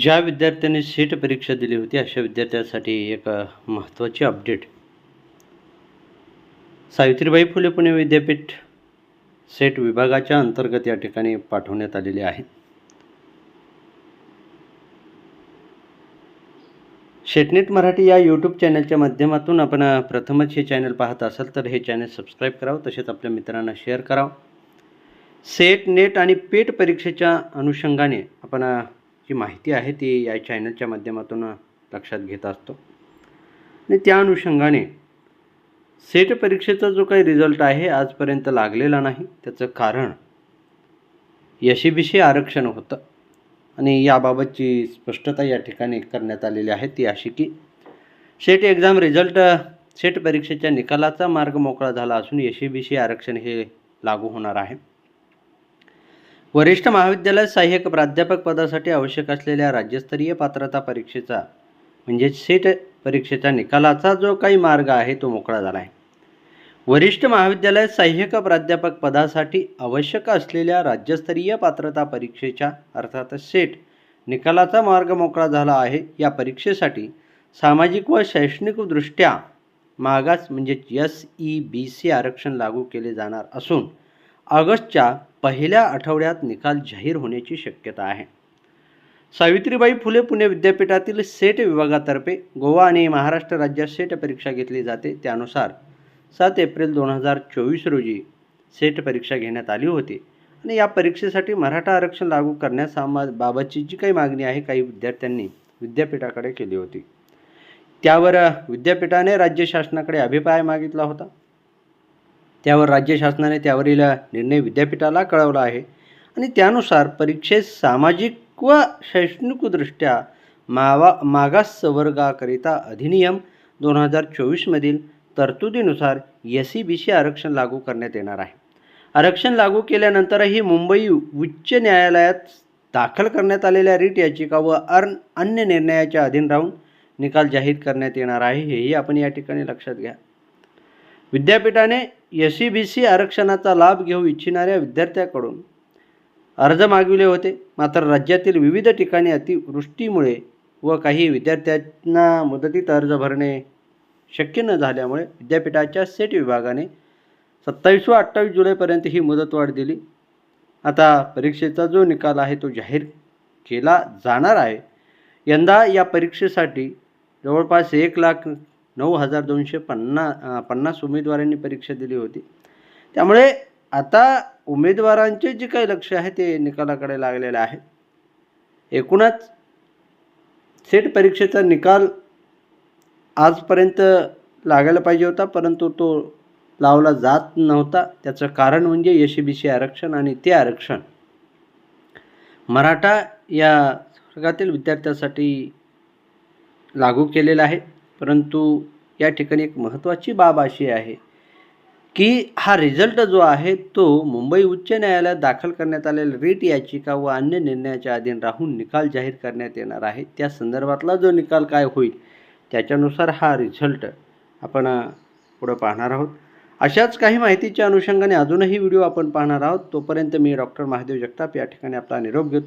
ज्या विद्यार्थ्यांनी सीट परीक्षा दिली होती अशा विद्यार्थ्यांसाठी एक महत्त्वाची अपडेट. सावित्रीबाई फुले पुणे विद्यापीठ सेट विभागाच्या अंतर्गत या ठिकाणी पाठवण्यात आलेले आहे शेटनेट मराठी या यूट्यूब चॅनलच्या माध्यमातून आपण प्रथमच हे चॅनल पाहत असाल तर हे चॅनल सबस्क्राईब करावं तसेच आपल्या मित्रांना शेअर करावं. सेट नेट आणि पेट परीक्षेच्या अनुषंगाने आपण जी माहिती आहे ती या चॅनलच्या माध्यमातून लक्षात घेत असतो. आणि त्या अनुषंगाने सेट परीक्षेचा जो काही रिझल्ट आहे आजपर्यंत लागलेला नाही. त्याचं कारण यशीबिशी आरक्षण होतं. आणि याबाबतची स्पष्टता या ठिकाणी करण्यात आलेली आहे ती अशी की सेट एक्झाम रिझल्ट सेट परीक्षेच्या निकालाचा मार्ग मोकळा झाला असून यशीबिशी आरक्षण हे लागू होणार आहे. वरिष्ठ महाविद्यालय सहाय्यक प्राध्यापक पदासाठी आवश्यक असलेल्या राज्यस्तरीय पात्रता परीक्षेचा म्हणजे सेट परीक्षेच्या निकालाचा जो काही मार्ग आहे तो मोकळा झाला आहे. वरिष्ठ महाविद्यालय सहाय्यक प्राध्यापक पदासाठी आवश्यक असलेल्या राज्यस्तरीय पात्रता परीक्षेच्या अर्थात सेट निकालाचा मार्ग मोकळा झाला आहे. या परीक्षेसाठी सामाजिक व शैक्षणिकदृष्ट्या मागास म्हणजे एस ई बी सी आरक्षण लागू केले जाणार असून ऑगस्टच्या पहिल्या आठवड्यात निकाल जाहीर होण्याची शक्यता आहे. सावित्रीबाई फुले पुणे विद्यापीठातील सेट विभागातर्फे गोवा आणि महाराष्ट्र राज्यात सेट परीक्षा घेतली जाते. त्यानुसार सात एप्रिल दोन हजार चोवीस रोजी सेट परीक्षा घेण्यात आली होती आणि या परीक्षेसाठी मराठा आरक्षण लागू करण्याबाबतची जी काही मागणी आहे काही विद्यार्थ्यांनी विद्यापीठाकडे केली होती. त्यावर विद्यापीठाने राज्य शासनाकडे अभिप्राय मागितला होता. त्यावर राज्य शासनाने त्यावरील निर्णय विद्यापीठाला कळवला आहे. आणि त्यानुसार परीक्षेत सामाजिक व शैक्षणिकदृष्ट्या मावा मागास वर्गाकरिता अधिनियम दोन हजार चोवीसमधील तरतुदीनुसार एस सी बी सी आरक्षण लागू करण्यात येणार आहे. आरक्षण लागू केल्यानंतरही मुंबई उच्च न्यायालयात दाखल करण्यात आलेल्या रिट याचिका व अर्न अन्य निर्णयाच्या अधीन राहून निकाल जाहीर करण्यात येणार आहे हेही आपण या ठिकाणी लक्षात घ्या. विद्यापीठाने एस सी बी सी आरक्षणाचा लाभ घेऊ इच्छिणाऱ्या विद्यार्थ्याकडून अर्ज मागविले होते. मात्र राज्यातील विविध ठिकाणी अतिवृष्टीमुळे व काही विद्यार्थ्यांना मुदतीत अर्ज भरणे शक्य न झाल्यामुळे विद्यापीठाच्या सेट विभागाने सत्तावीस व अठ्ठावीस जुलैपर्यंत ही मुदतवाढ दिली. आता परीक्षेचा जो निकाल आहे तो जाहीर केला जाणार आहे. यंदा या परीक्षेसाठी जवळपास एक लाख नऊ हजार दोनशे पन्नास पन्नास उमेदवारांनी परीक्षा दिली होती. त्यामुळे आता उमेदवारांचे जे काही लक्ष आहे ते निकालाकडे लागलेलं आहे. एकूणच सेट परीक्षेचा निकाल आजपर्यंत लागायला पाहिजे होता परंतु तो लावला जात नव्हता. त्याचं कारण म्हणजे यश बी सी आरक्षण आणि ते आरक्षण. मराठा या वर्गातील विद्यार्थ्यासाठी लागू केलेलं आहे. परंतु या ठिकाणी एक महत्त्वाची बाब अशी आहे की हा रिझल्ट जो आहे तो मुंबई उच्च न्यायालयात दाखल करण्यात आलेल्या रीट याचिका व अन्य निर्णयाच्या अधीन राहून निकाल जाहीर करण्यात येणार आहे. त्या संदर्भातला जो निकाल काय होईल त्याच्यानुसार हा रिझल्ट आपण पुढं पाहणार आहोत. अशाच काही माहितीच्या अनुषंगाने अजूनही व्हिडिओ आपण पाहणार आहोत. तोपर्यंत मी डॉक्टर महादेव जगताप या ठिकाणी आपला निरोप घेतो.